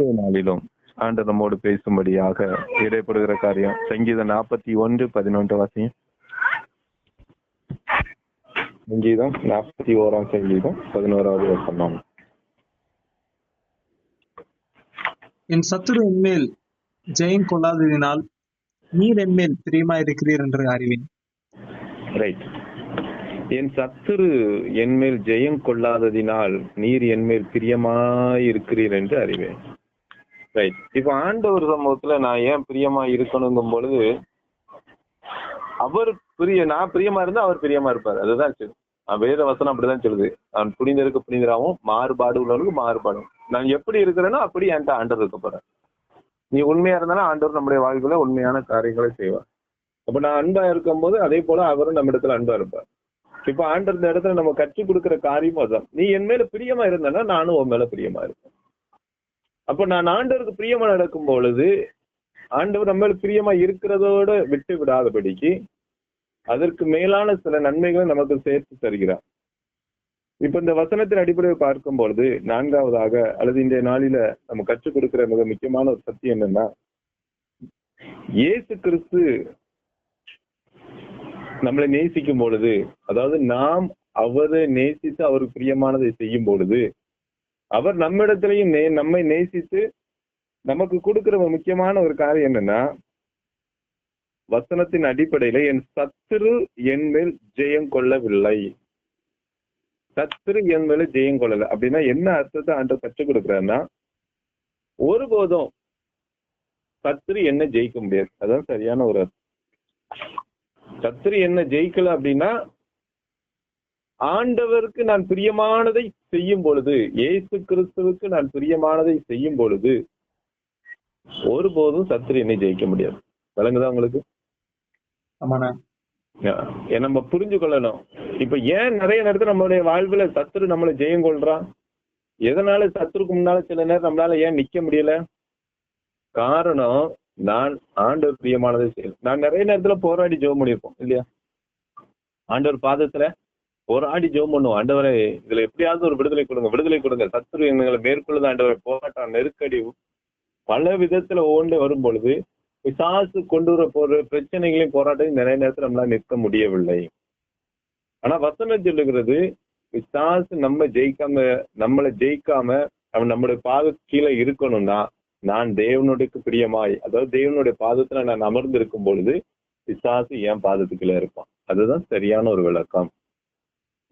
நாளிலும் ஆண்டு நம்மோடு பேசும்படியாக இடைப்படுகிற காரியம். சங்கீதம் நாற்பத்தி ஒன்று பதினொன்று வாசியம். சங்கீதம் நாற்பத்தி ஓராம் சங்கீதம் பதினோராவது வசனம். என் சத்துரு என்மேல் ஜெயம் கொள்ளாததினால் நீர் என்மேல் பிரியமாயிருக்கிறீர் என்று அறிவேன். ரைட் என் சத்துரு என்மேல் ஜெயம் கொள்ளாததினால் நீர் என்மேல் பிரியமாயிருக்கிறீர் என்று அறிவேன். ரைட் இப்ப ஆண்டவர் சமூகத்துல நான் ஏன் பிரியமா இருக்கணுங்கும் பொழுது அவர் பிரிய நான் பிரியமா இருந்தா அவர் பிரியமா இருப்பார். அதுதான் சரி. வேத வசனம் அப்படிதான் சொல்லுது. நான் புனிதருக்கு புனிதராகவும் மாறுபாடு உள்ளவனுக்கு மாறுபாடும். நான் எப்படி இருக்கிறேனோ அப்படி என்கிட்ட ஆண்டவர் இருக்க போறேன் நீ உண்மையா இருந்தாலும் ஆண்டவர் நம்முடைய வாழ்க்கையில உண்மையான காரியங்களை செய்வார். அப்ப நான் அன்பா இருக்கும்போது அதே போல அவரும் நம்ம இடத்துல அன்பா இருப்பார். இப்ப ஆண்டர் இந்த இடத்துல நம்ம கற்றுக் கொடுக்கிற காரியமும் அதுதான். நீ என் மேல பிரியமா இருந்தனா நானும் உன் மேல பிரியமா இருப்பேன். அப்ப நான் ஆண்டவருக்கு பிரியமா நடக்கும் பொழுது ஆண்டவர் நம்ம பிரியமா இருக்கிறதோட விட்டு விடாதபடிக்கு அதற்கு மேலான சில நன்மைகளை நமக்கு சேர்த்து தருகிறார். இப்ப இந்த வசனத்தின் அடிப்படையில் பார்க்கும் பொழுது நான்காவதாக அல்லது இன்றைய நாளில நம்ம கற்றுக் கொடுக்கிற மிக முக்கியமான ஒரு சத்தியம் என்னன்னா இயேசு கிறிஸ்து நம்மளை நேசிக்கும் பொழுது அதாவது நாம் அவரை நேசித்து அவருக்கு பிரியமானதை செய்யும் பொழுது அவர் நம்மிடத்திலையும் நே நம்மை நேசித்து நமக்கு கொடுக்கிற ஒரு முக்கியமான ஒரு காரியம் என்னன்னா வசனத்தின் அடிப்படையில என் சத்துரு என் மேல் ஜெயம் கொள்ளவில்லை. சத்துரு என் மேல ஜெயம் கொள்ளல. அப்படின்னா என்ன அர்த்தத்தை ஆண்டவர் கற்றுக் கொடுக்குறாருன்னா ஒருபோதும் சத்துரு என்ன ஜெயிக்க முடியாது. அதான் சரியான ஒரு அர்த்தம். சத்துரு என்ன ஜெயிக்கல அப்படின்னா ஆண்டவருக்கு நான் பிரியமானதை செய்யும் பொழுது இயேசு கிறிஸ்துவுக்கு நான் பிரியமானதை செய்யும் பொழுது ஒருபோதும் சத்துரு என்னை ஜெயிக்க முடியாது. விளங்குதா உங்களுக்கு? நம்ம புரிஞ்சு கொள்ளணும் இப்ப ஏன் நிறைய நேரத்துல நம்மளுடைய வாழ்வுல சத்துரு நம்மளை ஜெயம் கொள்றான் எதனால சத்துருக்கு முன்னால சில நேரம் நம்மளால ஏன் நிக்க முடியல? காரணம் நான் ஆண்டவர் பிரியமானதை செய்யல நான் நிறைய நேரத்துல போராடி ஜெபம் பண்ணியிருப்போம் இல்லையா? ஆண்டவர் பாதத்துல போராடி ஜெபம் பண்ணுவோம். ஆண்டவரை இதுல எப்படியாவது ஒரு விடுதலை கொடுங்க. விடுதலை கொடுங்க. சத்துரு எங்களை மேற்கொள்ளுது. ஆண்டவரை போராட்டம் நெருக்கடி பல விதத்துல ஓண்டு வரும் பொழுது பிசாசு கொண்டு வர போற பிரச்சனைகளையும் போராட்டத்தையும் நிறைய நேரத்துல நம்மளால நிற்க முடியவில்லை. ஆனா வசனம் சொல்லுகிறது பிசாசு நம்ம ஜெயிக்காம நம்மளை ஜெயிக்காம அவன் நம்முடைய பாத கீழே இருக்கணும்னா நான் தேவனுடைய பிரியமாய் அதாவது தேவனுடைய பாதத்துல நான் அமர்ந்து இருக்கும் பொழுது பிசாசு என் பாதத்துக்குள்ள இருப்பான். அதுதான் சரியான ஒரு விளக்கம்.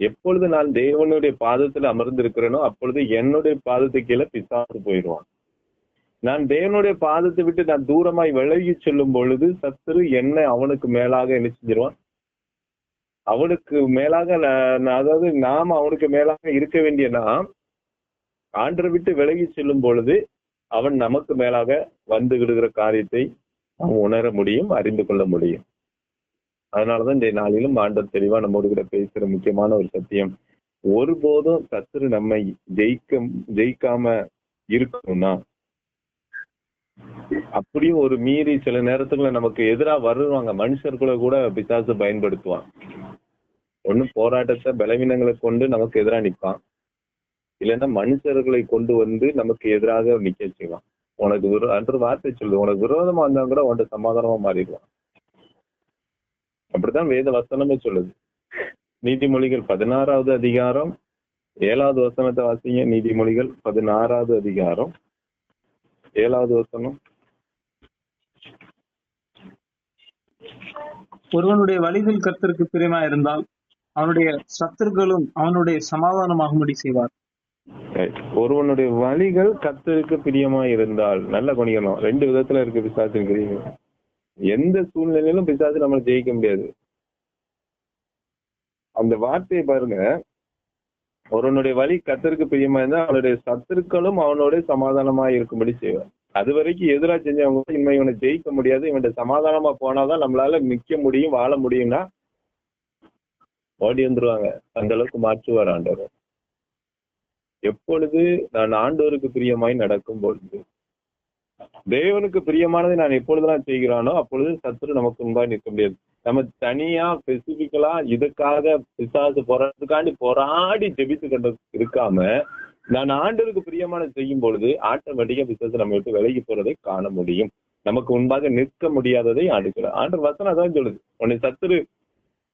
எப்பொழுது நான் தேவனுடைய பாதத்துல அமர்ந்து இருக்கிறேனோ அப்பொழுது என்னுடைய பாதத்து கீழே பிசாசு போயிடுவான். நான் தேவனுடைய பாதத்தை விட்டு நான் தூரமாய் விலகி செல்லும் பொழுது சத்துரு என்னை அவனுக்கு மேலாக என்ன செஞ்சிருவான்? அவனுக்கு மேலாக நான் அதாவது நாம் அவனுக்கு மேலாக இருக்க வேண்டிய நாம் ஆண்டரை விட்டு விலகி செல்லும் பொழுது அவன் நமக்கு மேலாக வந்து விடுகிற காரியத்தை அவன் உணர முடியும் அறிந்து கொள்ள முடியும். அதனாலதான் இந்த நாளிலும் ஆண்டர் தெளிவா நம்மோடு கூட பேசுற முக்கியமான ஒரு சத்தியம். ஒருபோதும் சத்துரு நம்மை ஜெயிக்க ஜெயிக்காம இருக்கணும்னா அப்படியும் ஒரு மீறி சில நேரத்துல நமக்கு எதிரா வருவாங்க. மனுஷர்களை கூட பிசாசு பயன்படுத்துவான். ஒண்ணு போராட்டத்தை பலவீனங்களை கொண்டு நமக்கு எதிரா நிப்பான். இல்லைன்னா மனுஷர்களை கொண்டு வந்து நமக்கு எதிராக நிக்க செய்வான். உனக்கு விரோ அன்று வார்த்தை சொல்லு உனக்கு விரோதமா இருந்தா கூட உன்கிட்ட சமாதானமா மாறிடுவான். அப்படித்தான் வேத வசனமே சொல்லுது. நீதிமொழிகள் பதினாறாவது அதிகாரம் ஏழாவது வசனத்தை வாசிங்க. நீதிமொழிகள் பதினாறாவது அதிகாரம் ஏழாவது வசனம். ஒருவனுடைய வழிகள் கர்த்தருக்கு பிரியமா இருந்தால் அவனுடைய சத்துருக்களும் அவனுடைய சமாதானமாகும்படி செய்வார். ஒருவனுடைய வழிகள் கர்த்தருக்கு பிரியமா இருந்தால் நல்ல குணிக்கணும் ரெண்டு விதத்துல இருக்கு பிசாசின் கிரிகள் எந்த சூழ்நிலையிலும் பிசாசு நம்மளை ஜெயிக்க முடியாது. அந்த வார்த்தையை பாருங்க. ஒருவனுடைய வழி கத்தருக்கு பிரியமா இருந்தா அவனுடைய சத்துருக்களும் அவனோட சமாதானமா இருக்கும்படி செய்வார். அது வரைக்கும் எதிரா செஞ்சவங்க இனிமே இவனை ஜெயிக்க முடியாது. இவன்கிட்ட சமாதானமா போனாதான் நம்மளால நிக்க முடியும் வாழ முடியும்னா ஓடி வந்துருவாங்க. அந்த அளவுக்கு மாற்றுவார் ஆண்டவர். எப்பொழுது நான் ஆண்டவருக்கு பிரியமாய் நடக்கும் பொழுது தேவனுக்கு பிரியமானதை நான் எப்பொழுதெல்லாம் செய்கிறானோ அப்பொழுது சத்துரு நமக்கு முன்பாக நிற்க முடியாது. நம்ம தனியா ஸ்பெசிபிக்கலா இதுக்காக பிசாசு போராட்டத்துக்காண்டி போராடி ஜெபித்து கொண்டு இருக்காம நான் ஆண்டுக்கு பிரியமான செய்யும் பொழுது ஆட்டோமேட்டிக்கா பிசாசு நம்ம விட்டு விலகி போறதை காண முடியும். நமக்கு முன்பாக நிற்க முடியாததை ஆண்டுக்கிறார் ஆண்டு வசனம் அதான் சொல்லுது. உன்னை சத்துரு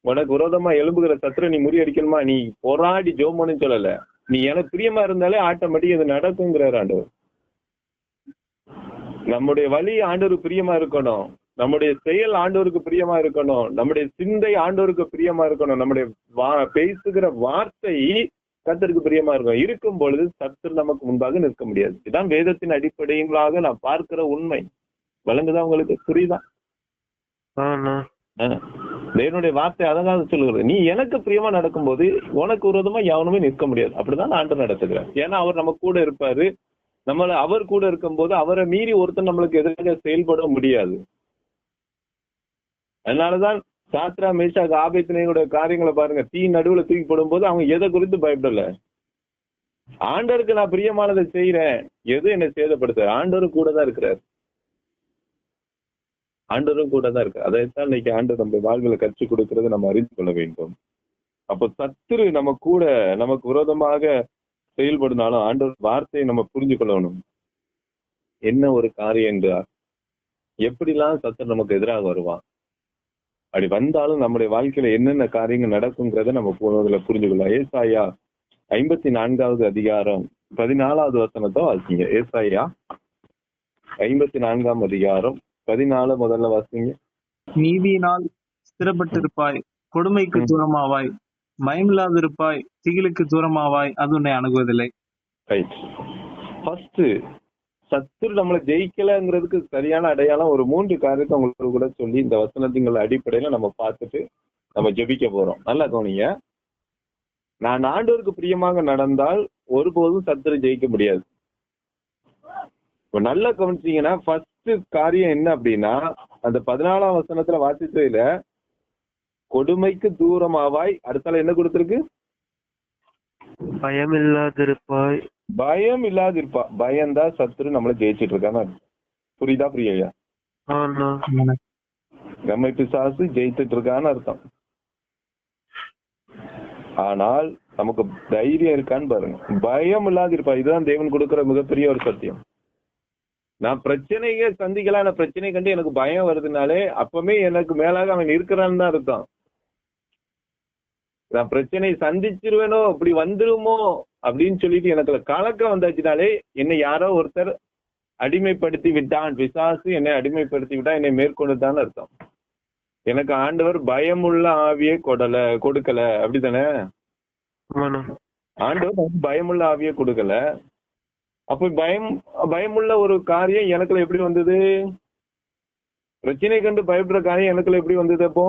உனக்கு விரோதமா எழும்புகிற சத்துரு நீ முறியடிக்கணுமா? நீ போராடி ஜோமோன்னு சொல்லல. நீ எனக்கு பிரியமா இருந்தாலே ஆட்டோமேட்டிக் இது நடக்குங்கிறார் ஆண்டவர். நம்முடைய வழி ஆண்டவருக்கு பிரியமா இருக்கணும். நம்முடைய செயல் ஆண்டவருக்கு பிரியமா இருக்கணும். நம்முடைய சிந்தை ஆண்டவருக்கு பிரியமா இருக்கணும். நம்முடைய பேசுகிற வார்த்தை கர்த்தருக்கு பிரியமா இருக்கும் இருக்கும் பொழுது சத்துரு நமக்கு முன்பாக நிற்க முடியாது. இதுதான் வேதத்தின் அடிப்படைகளாக நான் பார்க்கிற உண்மை. வழங்குதா உங்களுக்கு? புரியுதா. தேவனுடைய வார்த்தை அழகாக சொல்லுகிறது. நீ எனக்கு பிரியமா நடக்கும்போது உனக்கு விரோதமா எவனுமே நிற்க முடியாது. அப்படிதான் ஆண்டு நடத்துகிறார் ஏன்னா அவர் நம்ம கூட இருப்பாரு. நம்மள அவர் கூட இருக்கும்போது அவரை மீறி ஒருத்தன் நம்மளுக்கு எதிராக செயல்பட முடியாது. அதனாலதான் சாத்ரா மேஷா ஆபேத்தினையோட காரியங்களை பாருங்க. தீ நடுவுல தூக்கி போடும்போது அவங்க எதை குறித்து பயப்படல. ஆண்டருக்கு நான் பிரியமானதை செய்யறேன் எது என்னை சேதப்படுத்த ஆண்டவரும் கூட தான் இருக்கிறார். ஆண்டவரும் கூட தான் இருக்கு அதைத்தான் இன்னைக்கு ஆண்டு நம்ம வாழ்வில் கற்று கொடுக்கிறது நம்ம அறிந்து கொள்ள வேண்டும். அப்போ சத்துரு நம்ம கூட நமக்கு விரோதமாக செயல்படுனாலும் ஆண்டவர் வார்த்தையை நம்ம புரிஞ்சு கொள்ளணும் என்ன ஒரு காரியம் என்றார் எப்படிலாம் சத்துரு நமக்கு எதிராக வருவான் அப்படி வந்தாலும் நம்முடைய வாழ்க்கையில என்னென்ன காரியங்கள் நடக்குங்கிறத நம்ம போனதுல புரிஞ்சு கொள்ளலாம் ஏசாயா ஐம்பத்தி நான்காவது அதிகாரம் பதினாலாவது வசனத்தை வாசிங்க. ஏசாயா ஐம்பத்தி நான்காம் அதிகாரம் பதினாலு முதல்ல வாசிங்க. நீதியினால் ஸ்திரப்பட்டிருப்பாய் கொடுமைக்கு தூரமாவாய் பயமில்லாதிருப்பாய் திகிலுக்கு தூரமாவாய் அது உன்னை அணுகுவதில்லை. ஃபர்ஸ்ட் சத்துரு நம்மளை ஜெயிக்கலங்கிறதுக்கு சரியான அடையாளம் ஒரு மூன்று காரியத்தை உங்களுக்கு கூட சொல்லி இந்த வசனத்தின் அடிப்படையில நம்ம பார்த்துட்டு நம்ம ஜெபிக்க போறோம். நல்லா கவனிங்க. நான் ஆண்டோருக்கு பிரியமாக நடந்தால் ஒருபோதும் சத்துரு ஜெயிக்க முடியாது. இப்ப நல்லா கவனிச்சீங்கன்னா ஃபர்ஸ்ட் காரியம் என்ன அப்படின்னா அந்த பதினாலாம் வசனத்துல வாசிச்சதுல கொடுமைக்கு தூரமாவாய். அடுத்தால என்ன கொடுத்திருக்கு? பயமில்லாதிருப்பாய். பயம் இல்லாத இருப்பா பயந்தா சத்துரு நம்மள ஜெயிச்சிட்டு அர்த்தம். புரியுதா புரியலையா? நம்ம பிசாசு ஜெயிச்சிட்டு இருக்கான்னு அர்த்தம். ஆனால் நமக்கு தைரியம் இருக்கான்னு பாருங்க. பயம் இல்லாத இருப்பா இதுதான் தேவன் கொடுக்கிற மிகப்பெரிய ஒரு சத்தியம். நான் பிரச்சனையை சந்திக்கலாம் பிரச்சனை கண்டு எனக்கு பயம் வருதுனாலே அப்பவுமே எனக்கு மேலாக அவன் இருக்கிறான்னு தான் அர்த்தம். நான் பிரச்சனை சந்திச்சிருவேனோ இப்படி வந்துருமோ அப்படின்னு சொல்லிட்டு எனக்கு கலக்கம் வந்தாச்சுனாலே என்னை யாரோ ஒருத்தர் அடிமைப்படுத்தி விட்டான். பிசாசு என்னை அடிமைப்படுத்தி விட்டா என்னை மேற்கொண்டுதான் அர்த்தம். எனக்கு ஆண்டவர் பயமுள்ள ஆவியை கொடல கொடுக்கல. அப்படிதானே ஆமாண்ணா. ஆண்டவர் பயமுள்ள ஆவியை கொடுக்கல. அப்ப பயம் பயமுள்ள ஒரு காரியம் எனக்குள்ள எப்படி வந்தது? பிரச்சனை கண்டு பயப்படுற காரியம் எனக்குள்ள எப்படி வந்தது அப்போ?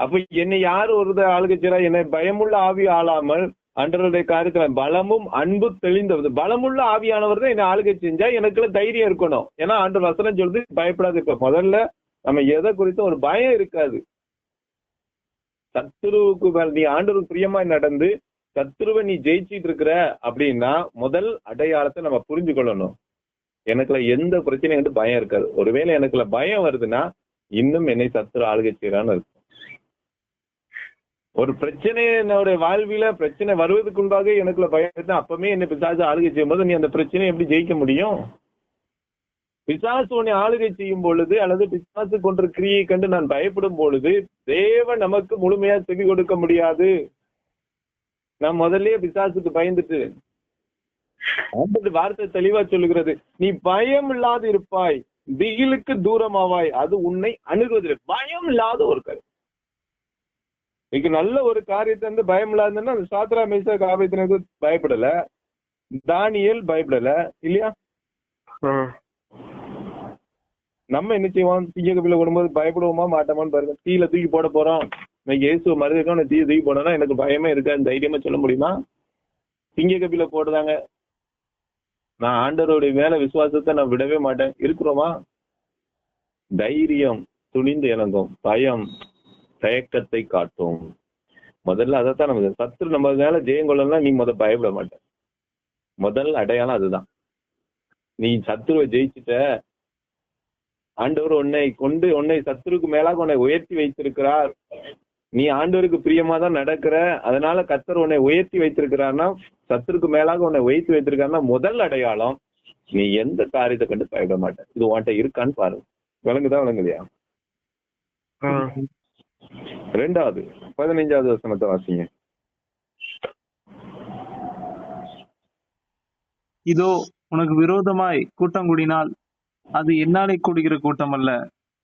அப்ப என்னை யார் ஒரு ஆளுக்கு என்னை பயமுள்ள ஆவி ஆளாமல் அன்றருடைய காரியத்துல பலமும் அன்பு தெளிந்தது. பலமுள்ள ஆவியானவர் தான் என்னை ஆளுகை செஞ்சா எனக்குள்ள தைரியம் இருக்கணும். ஏன்னா ஆண்டு வசனம் சொல்றது பயப்படாது. இப்ப முதல்ல நம்ம எதை குறித்து ஒரு பயம் இருக்காது. சத்துருவுக்கு மேல நீ ஆண்டவருக்கு பிரியமா நடந்து சத்துருவை நீ ஜெயிச்சிட்டு இருக்கிற அப்படின்னா முதல் அடையாளத்தை நம்ம புரிஞ்சு கொள்ளணும் எனக்குள்ள எந்த பிரச்சனையும் வந்து பயம் இருக்காது. ஒருவேளை எனக்குள்ள பயம் வருதுன்னா இன்னும் என்னை சத்துரு ஆளுகை செய்யறான்னு இருக்கும் ஒரு பிரச்சனை என்னோட வாழ்வில பிரச்சனை வருவதற்கு எனக்குள்ள பயம் அப்பவே அப்பவுமே பிசாசு ஆளுகை செய்யும் போது நீ அந்த பிரச்சனையை எப்படி ஜெயிக்க முடியும்? பிசாசு உன்னை ஆளுகை செய்யும் பொழுது அல்லது பிசாசு கொன்ற கிரியை கண்டு நான் பயப்படும் பொழுது தேவன் நமக்கு முழுமையா செவி கொடுக்க முடியாது. நான் முதல்லயே பிசாசுக்கு பயந்துட்டு அந்த வார்த்தை தெளிவா சொல்லுகிறது. நீ பயம் இல்லாது இருப்பாய். திகிலுக்கு தூரமாவாய். அது உன்னை அணுகுவதில்லை. பயம் இல்லாத ஒரு கரு இன்னைக்கு நல்ல ஒரு காரியத்தை வந்து பயம் இல்லாதுன்னா அந்த சாத்ரா மேசா காவியத்தினருக்கு பயப்படல. தானியல் பயப்படல. இல்லையா? நம்ம என்ன செய்வோம்? தீய கபில விடும்போது பயப்படுவோமா மாட்டோமான்னு பாருங்க. தீயில தூக்கி போட போறோம். இன்னைக்கு இயேசு மருதுக்கும் நான் தீய தூக்கி போனோம்னா எனக்கு பயமே இருக்காது தைரியமா சொல்ல முடியுமா? திங்க கபில போடுறாங்க. நான் ஆண்டவருடைய மேல விசுவாசத்தை நான் விடவே மாட்டேன். இருக்கிறோமா? தைரியம் துணிந்து இணங்கும் பயம். தயக்கத்தை காட்டும். முதல்ல அதைத்தான் நம்ம சத்துரு நம்ம மேல ஜெயம் கொள்ளலாம் நீ முத பயப்பட மாட்டேன் முதல் அடையாளம் அதுதான். நீ சத்துருவை ஜெயிச்சுட்ட ஆண்டவர் உன்னை கொண்டு உன்னை சத்துருக்கு மேலாக உன்னை உயர்த்தி வைத்திருக்கிறார். நீ ஆண்டவருக்கு பிரியமா தான் நடக்கிற. அதனால கத்தர் உன்னை உயர்த்தி வைத்திருக்கிறான்னா சத்துருக்கு மேலாக உன்னை உயர்த்தி வைத்திருக்காருன்னா முதல் அடையாளம் நீ எந்த காரியத்தை கண்டு பயப்பட மாட்ட. இது உன்கிட்ட இருக்கான்னு பாருங்க. விளங்குதா விளங்குதியா? ரெண்டாவது பதினைஞ்சாவது வசனத்தை வாசிங்க. இதோ உனக்கு விரோதமாய் கூட்டம் கூடினால் அது என்னாலே கூடுகிற கூட்டம் அல்ல.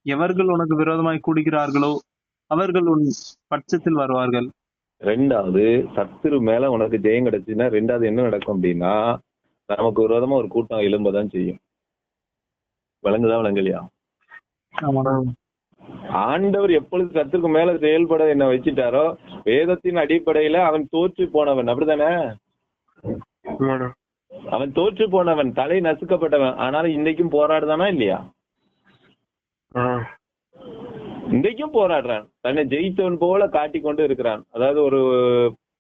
எவர்கள் உனக்கு விரோதமாய் கூடுகிறார்களோ அவர்கள் உன் பட்சத்தில் வருவார்கள். ரெண்டாவது சத்துரு மேல உனக்கு ஜெயம் கிடைச்சுன்னா ரெண்டாவது என்ன நடக்கும் அப்படின்னா நமக்கு விரோதமா ஒரு கூட்டம் எழும்பதான் செய்யும். விளங்குதா விளங்கலையா? ஆண்டவர் எப்பொழுது சத்துருக்கு மேல செயல்பட என்ன வச்சுட்டாரோ வேதத்தின் அடிப்படையில அவன் தோற்று போனவன். அப்படிதானே ஆமாண்ணா அவன் தோற்று போனவன் தலை நசுக்கப்பட்டவன். ஆனாலும் இன்னைக்கும் போராடுதானா இல்லையா? ஆ. இன்றைக்கும் போராடுறான். தன்னை ஜெயித்தவன் போல காட்டிக் கொண்டு இருக்கிறான். அதாவது ஒரு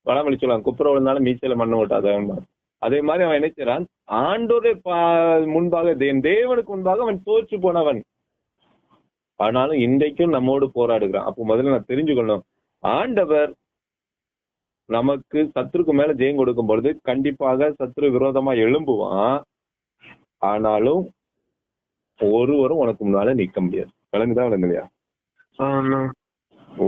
பழமொழி சொல்லலாம் குப்புற விழுந்தாலும் மீச்சல மண்ணு ஓட்டாதவன் அதே மாதிரி அவன் செய்றான் ஆண்டோரை முன்பாக தேவனுக்கு முன்பாக அவன் தோற்று போனவன். ஆனாலும் இன்றைக்கும் நம்மோடு போராடுகிறான். அப்போ முதல்ல நான் தெரிஞ்சுக்கணும். ஆண்டவர் நமக்கு சத்துருக்கு மேல ஜெயம் கொடுக்கும் பொழுது கண்டிப்பாக சத்துரு விரோதமா எழும்புவான். ஆனாலும் ஒருவரும் உனக்கு முன்னால நிக்க முடியாது. விளங்குதா விளங்குலையா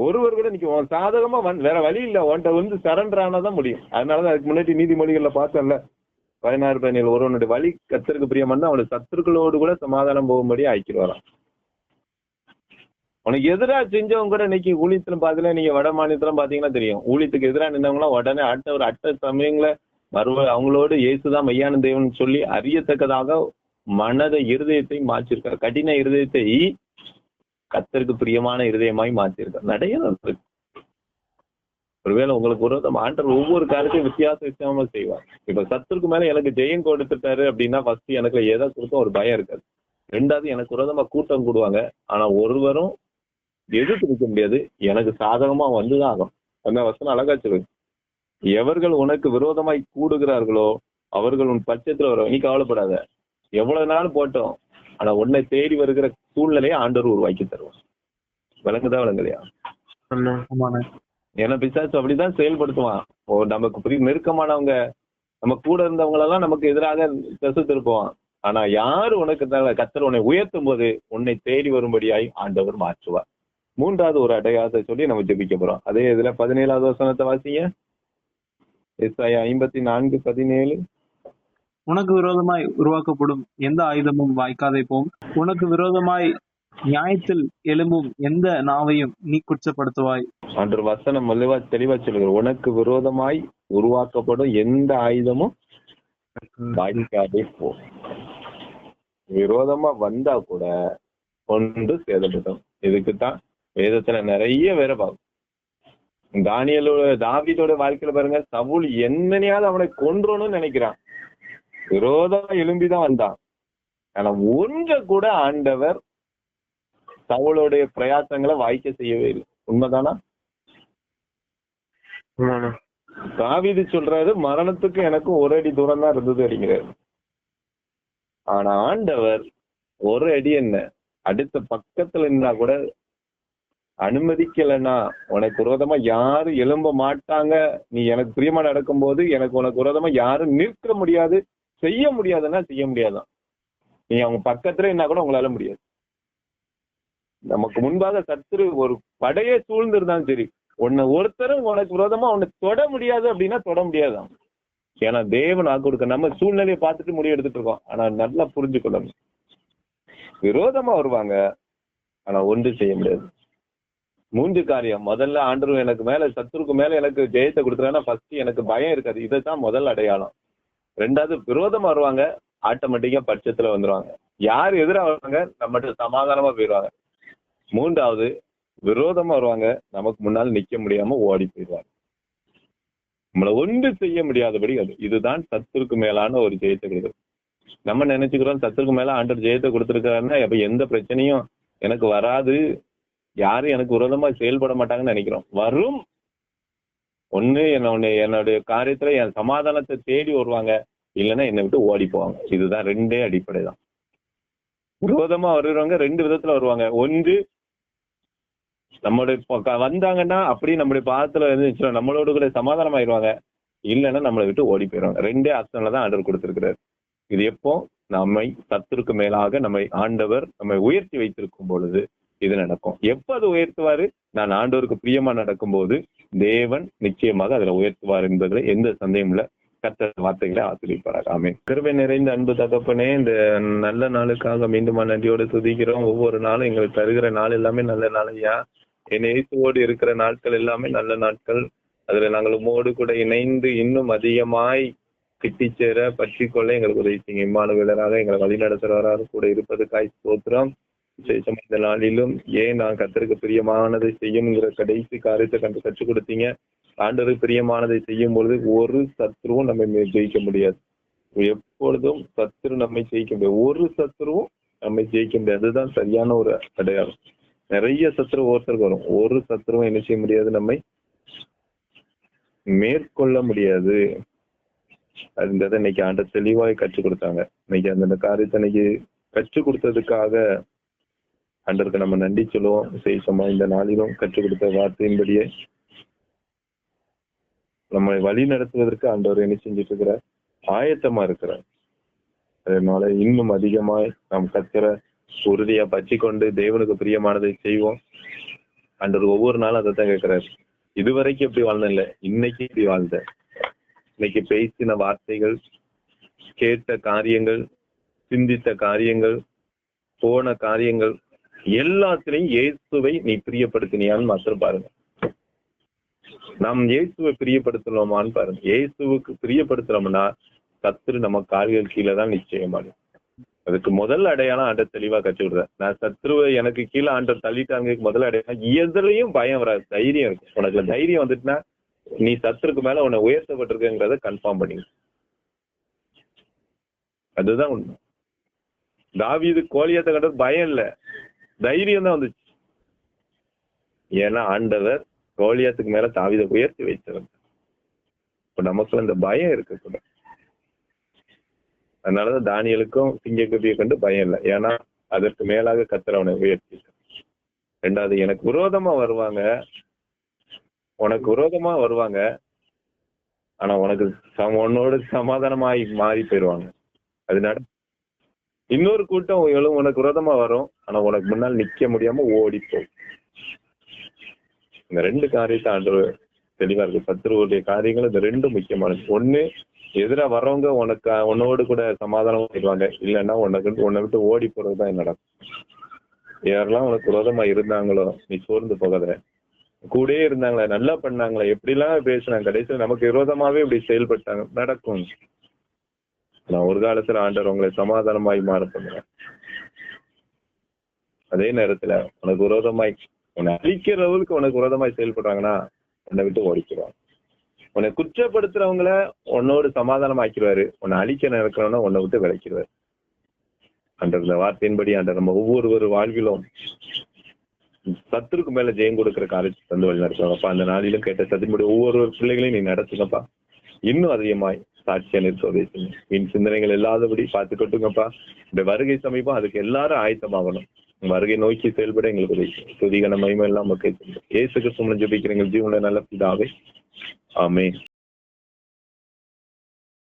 ஒருவர் கூட நிக்க சாதகமா வந்து வேற வழி இல்ல. உன்கிட்ட வந்து சரண்டர் ஆனாதான் முடியும். அதனாலதான் அதுக்கு முன்னாடி நீதிமொழிகள்ல பார்த்தோம்ல பதினாறு பதினேழு ஒருவனுடைய வழி கத்தருக்கு பிரியமன்னா அவனுடைய சத்துருக்களோடு கூட சமாதானம் போகும்படி ஆக்கிடுவாராம். உனக்கு எதிரா செஞ்சவங்க கூட இன்னைக்கு ஊழியத்துல பாத்தீங்கன்னா நீங்க வட மாநிலத்துல பாத்தீங்கன்னா தெரியும். ஊழியத்துக்கு எதிரா நின்றவங்களாம் உடனே அடுத்த ஒரு அட்ட சமயங்கள மறுவ அவங்களோடு இயேசுதான் மையான தெய்வம்னு சொல்லி அறியத்தக்கதாக மனத இருதயத்தை மாற்றிருக்கார். கடின இருதயத்தை கத்தருக்கு பிரியமான இருதயமாய் மாற்றிருக்கார். நிறைய இருக்கு ஒருவேளை உங்களுக்கு விரோதம். ஆண்டர் ஒவ்வொரு காரியத்தையும் வித்தியாச வித்தியாசமா செய்வார். இப்ப சத்துருக்கு மேல எனக்கு ஜெயம் கொடுத்துட்டாரு அப்படின்னா ஃபர்ஸ்ட் எனக்கு ஏதாவது கொடுத்தோம் ஒரு பயம் இருக்காது. ரெண்டாவது எனக்கு விரோதமா கூட்டம் கூடுவாங்க. ஆனா ஒருவரும் எதிர்த்து நிற்க முடியாது. எனக்கு சாதகமா வந்துதான் ஆகும் அந்த வசனம் அழகா சொல்லுது. எவர்கள் உனக்கு விரோதமாய் கூடுகிறார்களோ அவர்கள் உன் பட்சத்துல வரும் நீ கவலைப்படாத. எவ்வளவு நாள் போட்டோம். ஆனா உன்னை தேடி வருகிற சூழ்நிலையை ஆண்டவர் உருவாக்கி தருவார். விளங்குதா விளங்குலையா ஏன்னா பிசாசு அப்படிதான் செயல்படுத்துவான். ஓ நமக்கு பெரிய நெருக்கமானவங்க நம்ம கூட இருந்தவங்க எல்லாம் நமக்கு எதிராக திசை திருப்புவான். ஆனா யாரு உனக்கு கர்த்தர் உன்னை உயர்த்தும் போது உன்னை தேடி வரும்படியாய் ஆண்டவர் மாற்றுவார். மூன்றாவது ஒரு அடையாளத்தை சொல்லி நம்ம ஜெபிக்க போறோம். அதே இதுல பதினேழாவது வசனத்தை வாசிங்க. எஸ்ஐ ஐம்பத்தி நான்கு பதினேழு. உனக்கு விரோதமாய் உருவாக்கப்படும் எந்த ஆயுதமும் வாய்க்காதே போம். உனக்கு விரோதமாய் நியாயத்தில் எழும்பும் எந்த நாவையும் நீ குற்றப்படுத்துவாய். அன்று வசனம் வலுவா தெளிவா சொல்லுகிற உனக்கு விரோதமாய் உருவாக்கப்படும் எந்த ஆயுதமும் வாய்க்காதே போ விரோதமா வந்தா கூட ஒன்று சேதப்படும். இதுக்குத்தான் வேதத்துல நிறைய வேற பார்க்கும் தானியலோட தாவீதோட வாழ்க்கையில பாருங்க சவுல் என்னனையாவது அவனை கொன்றோன்னு நினைக்கிறான். விரோதமா எழும்பிதான் வந்தான். ஆனா ஒன்ற கூட ஆண்டவர் சவுளுடைய பிரயாசங்களை வாய்க்க செய்யவே இல்லை. உண்மைதானா? தாவீது சொல்றாரு மரணத்துக்கு எனக்கு ஒரு அடி தூரம் தான் இருந்தது அப்படிங்கிறாரு. ஆனா ஆண்டவர் ஒரு அடி என்ன? அடுத்த பக்கத்துல இருந்தா கூட அனுமதிக்கலைன்னா உனக்கு விரோதமா யாரும் எழும்ப மாட்டாங்க? நீ எனக்கு பிரியமா நடக்கும்போது எனக்கு உனக்கு விரோதமா யாரும் நிற்க முடியாது செய்ய முடியாதுன்னா செய்ய முடியாதான். நீ அவங்க பக்கத்துல என்ன கூட உங்களால முடியாது. நமக்கு முன்பாக சத்துரு ஒரு படையே சூழ்ந்திருந்தாலும் சரி உன்னை ஒருத்தரும் உனக்கு விரோதமா உன்னை தொட முடியாது அப்படின்னா தொட முடியாதான். ஏன்னா தேவன் ஆக்கு கொடுக்க நம்ம சூழ்நிலையை பார்த்துட்டு முடிவு எடுத்துட்டு இருக்கோம். ஆனா நல்லா புரிஞ்சுக்கொள்ளணும் விரோதமா வருவாங்க ஆனா ஒன்று செய்ய முடியாது. மூன்று காரியம். முதல்ல ஆண்டவர் எனக்கு மேல சத்துருக்கு மேல எனக்கு ஜெயத்தை கொடுத்துறாங்கன்னா ஃபர்ஸ்ட் எனக்கு பயம் இருக்காது. இதுதான் முதல் அடையாளம். ரெண்டாவது விரோதமா வருவாங்க ஆட்டோமேட்டிக்கா பட்சத்துல வந்துருவாங்க. யார் எதிராக வருவாங்க நம்மகிட்ட சமாதானமா போயிடுவாங்க. மூன்றாவது விரோதமா வருவாங்க நமக்கு முன்னால் நிக்க முடியாம ஓடி போயிடுவாங்க. நம்மள ஒன்று செய்ய முடியாதபடி அது. இதுதான் சத்துருக்கு மேலான ஒரு ஜெயத்தை கொடுக்குறது நம்ம நினைச்சுக்கிறோம் சத்துருக்கு மேல ஆண்டர் ஜெயத்தை கொடுத்துருக்காருன்னா அப்ப எந்த பிரச்சனையும் எனக்கு வராது. யாரும் எனக்கு விரோதமா செயல்பட மாட்டாங்கன்னு நினைக்கிறோம். வரும். ஒண்ணு என்னுடைய என்னுடைய காரியத்துல என் சமாதானத்தை தேடி வருவாங்க. இல்லைன்னா என்னை விட்டு ஓடி போவாங்க. இதுதான் ரெண்டே அடிப்படை தான். விரோதமா வருகிறவங்க ரெண்டு விதத்துல வருவாங்க. ஒன்று நம்மளுடைய வந்தாங்கன்னா அப்படியே நம்மளுடைய பாதத்துல இருந்துச்சு நம்மளோட கூட சமாதானம் ஆயிடுவாங்க இல்லைன்னா நம்மளை விட்டு ஓடி போயிடுவாங்க ரெண்டே ஆப்ஷன்ல தான் ஆண்டவர் கொடுத்திருக்கிறார். இது எப்போ? நம்மை சத்துருக்கு மேலாக நம்மை ஆண்டவர் நம்மை உயர்த்தி வைத்திருக்கும் பொழுது இது நடக்கும். எப்ப அது உயர்த்துவாரு? நான் ஆண்டோருக்கு பிரியமா நடக்கும்போது தேவன் நிச்சயமாக அதுல உயர்த்துவார் என்பதுல எந்த சந்தேகம் இல்ல. கத்த வார்த்தைகளை ஆசிரியப்பாராக ஆமே கிருபை நிறைந்த அன்பு தகப்பனே இந்த நல்ல நாளுக்காக மீண்டும் நன்றியோடு துதிக்கிறோம். ஒவ்வொரு நாளும் எங்களுக்கு தருகிற நாள் எல்லாமே நல்ல நாளையா என் இயேசுவோடு இருக்கிற நாட்கள் எல்லாமே நல்ல நாட்கள். அதுல நாங்கள் உமோடு கூட இணைந்து இன்னும் அதிகமாய் கிட்டி சேர பற்றி கொள்ள எங்களுக்கு உதவி செய்யுங்க. வீரராக எங்களை வழிநடத்துறவராக கூட இருப்பதுக்காய் ஸ்தோத்திரம். விசேஷம் இந்த நாளிலும் ஏன் நான் கத்தருக்கு பிரியமானதை செய்யுங்கிற கடைசி காரியத்தை கண்டு கற்றுக் கொடுத்தீங்க? ஆண்டருக்கு பிரியமானதை செய்யும் பொழுது ஒரு சத்ருவும் நம்ம ஜெயிக்க முடியாது. எப்பொழுதும் சத்ரு நம்மை ஜெயிக்க முடியாது. ஒரு சத்ருவும் நம்மை ஜெயிக்க முடியாது. அதுதான் சரியான ஒரு அடையாளம். நிறைய சத்ரு ஒருத்தருக்கு வரும். ஒரு சத்ருவும் என்ன செய்ய முடியாது? நம்மை மேற்கொள்ள முடியாது. அப்படின்றத இன்னைக்கு ஆண்ட தெளிவாய் கற்றுக் கொடுத்தாங்க. இன்னைக்கு அந்த காரியத்தை இன்னைக்கு கற்றுக் கொடுத்ததுக்காக அண்டருக்கு நம்ம நன்றி சொல்லுவோம். விசேஷமா இந்த நாளிலும் கற்றுக் கொடுத்த வார்த்தையின்படியே நம்மை வழி நடத்துவதற்கு ஆண்டவர் என்ன செஞ்சுட்டு இருக்கிறார் ஆயத்தமா இருக்கிறார். அதனால இன்னும் அதிகமாய் நாம் கத்திர உறுதியா பற்றி கொண்டு தேவனுக்கு பிரியமானதை செய்வோம். அன்றர் ஒவ்வொரு நாளும் அதை தான் கேட்கிறார். இதுவரைக்கும் எப்படி வாழ்ந்த இல்லை இன்னைக்கு இப்படி வாழ்ந்த. இன்னைக்கு பேசின வார்த்தைகள் கேட்ட காரியங்கள் சிந்தித்த காரியங்கள் போன காரியங்கள் எல்லாத்திலையும் இயேசுவை நீ பிரியப்படுத்தினியான்னு மாத்திரம் பாருங்க. நாம் இயேசுவை பிரியப்படுத்தணுமான்னு பாருங்க. இயேசுவுக்கு பிரியப்படுத்துறோம்னா சத்துரு நம்ம கால்கள் கீழே தான் நிச்சயமாகும் அதுக்கு முதல் அடையாளம் ஆண்ட தெளிவா கற்றுக் விடுறேன் நான் சத்ருவை எனக்கு கீழே ஆண்ட தள்ளிட்டாங்க முதல் அடையாளம் எதுலயும் பயம் வராது தைரியம் இருக்கும் உனக்கு தைரியம் வந்துட்டுனா நீ சத்துருக்கு மேல உன்னை உயர்த்தப்பட்டிருக்குங்கிறத கன்ஃபார்ம் பண்ணி அதுதான் உண்மை. தாவி இது கோழியத்தை கண்டது பயம் இல்ல. தைரியம் தான் வந்துச்சு. ஏன்னா ஆண்டவர் கோலியாத்துக்கு மேல தாவித உயர்த்தி வைத்திருந்தார் இப்ப நமக்குள்ள இந்த பயம் இருக்கக்கூடாது அதனாலதான் தானியலுக்கும் சிங்கக்குதியை கண்டு பயம் இல்லை. ஏன்னா அதற்கு மேலாக கத்திரவனை அவனை உயர்த்தி ரெண்டாவது எனக்கு விரோதமா வருவாங்க. உனக்கு விரோதமா வருவாங்க. ஆனா உனக்கு சம- உன்னோட சமாதானமாய் மாறி போயிடுவாங்க அதனால இன்னொரு கூட்டம் எழும் உனக்கு விரோதமா வரும். ஆனா உனக்கு முன்னால் நிக்க முடியாம ஓடி போகும் இந்த ரெண்டு காரியத்தை ஆண்டு தெளிவா இருக்கு. சத்துருவுடைய காரியங்கள் இந்த ரெண்டும் முக்கியமானது. ஒண்ணு எதிரா வர்றவங்க உனக்கு உன்னோடு கூட சமாதானம் ஆயிடுவாங்க இல்லைன்னா உனக்கு உன்னை விட்டு ஓடி போறதுதான் நடக்கும். யாரெல்லாம் உனக்கு விரோதமா இருந்தாங்களோ நீ சோர்ந்து போகாத. கூடயே இருந்தாங்களே நல்லா பண்ணாங்களே எப்படிலாம் பேசினாங்க கடைசியில் நமக்கு விரோதமாவே இப்படி செயல்பட்டாங்க நடக்கும். நான் ஒரு காலத்துல ஆண்டவர் உங்களை சமாதானமாய் மாற பண்ணுவேன் அதே நேரத்துல உனக்கு விரோதமாய் உன்னை அழிக்கிறவங்களுக்கு உனக்கு விரோதமாய் செயல்படுறாங்கன்னா உன்னை விட்டு ஓடிக்கிறாங்க உன்னை குற்றப்படுத்துறவங்கள உன்னோடு சமாதானம் ஆக்கிடுவாரு உன்னை அழிக்க நினைக்கிறவன உன்னை விட்டு விளைக்கிறாரு அன்ற இந்த வார்த்தையின்படி அன்ற நம்ம ஒவ்வொரு வாழ்விலும் சத்துருக்கு மேல ஜெயம் கொடுக்கிற காலேஜ் தந்து வழி நடத்துவாங்கப்பா அந்த நாளிலும் கேட்ட சத்தின்படி ஒவ்வொரு பிள்ளைகளையும் நீ நடத்துங்கப்பா. இன்னும் அதிகமாய் சாட்சியா நிறுத்தோதேசுங்க என் சிந்தனைகள் இல்லாதபடி பார்த்து கொட்டுங்கப்பா இந்த வருகை சமீபம் அதுக்கு எல்லாரும் ஆயத்தமாகணும். வருகை நோக்கி செயல்பட எங்களுக்கு உதவி. துதிகன மகிமை எல்லாம் மக்கள் ஏசு கிறிஸ்துவ ஜெபிக்கிறீங்க ஜீவன நல்ல பிதாவே. ஆமே